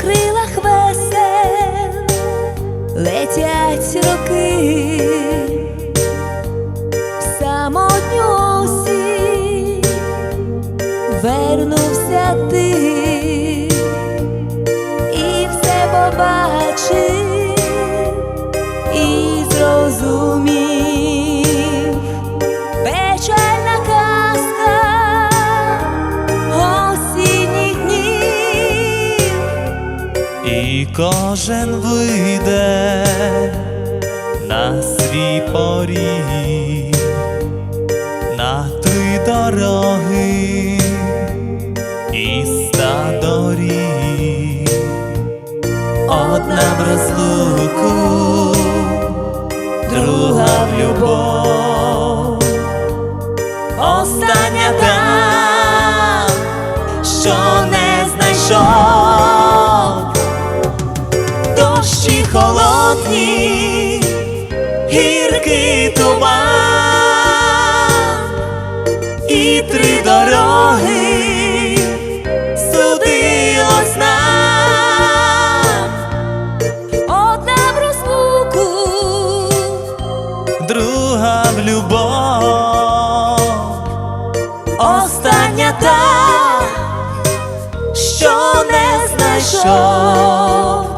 крилах весен летять роки, в самотню осінь вернувся ти кожен вийде на свій поріг, на три дороги і ста доріг, одна в розлуку, друга в любов, гіркий туман. І три дороги судилось нам, Одна в розлуку, друга в любов, остання та, що не знайшов.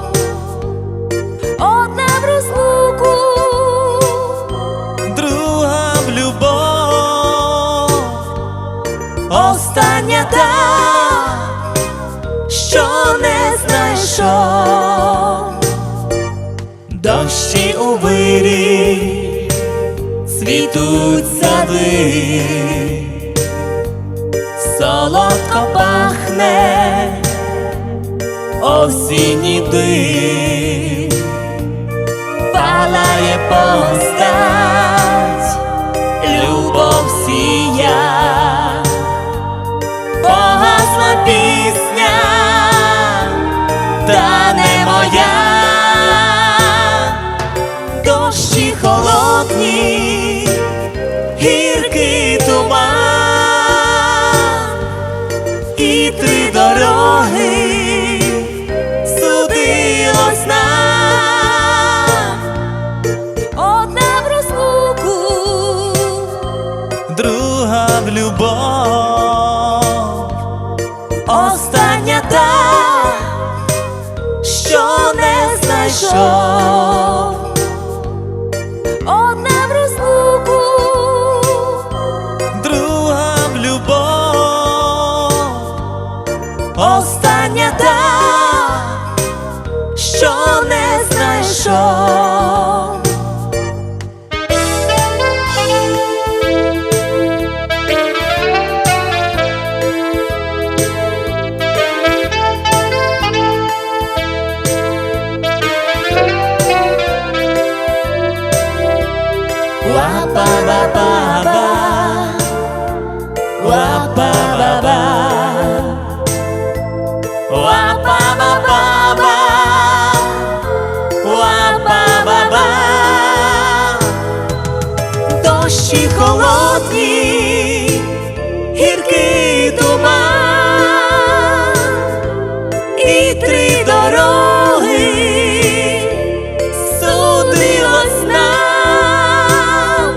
Знайшов, дощі у вирі, цвітуть сади, солодко пахне осінній дим палає постать, любов сія, погасла пісня, гіркий туман. І три дороги судилось нам. одна в розлуку, друга в любов, остання та, що не знайшов, 手。爸爸爸。Дощі холодні, гіркий туман і три дороги судилось нам.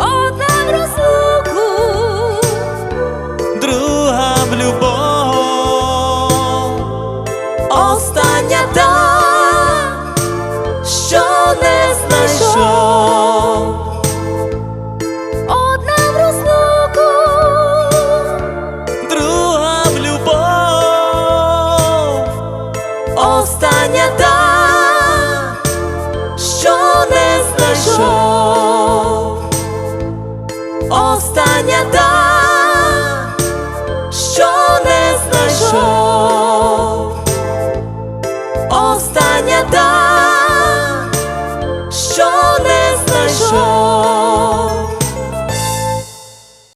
одна в розлуку, друга в любов, остання та, знайшов, остання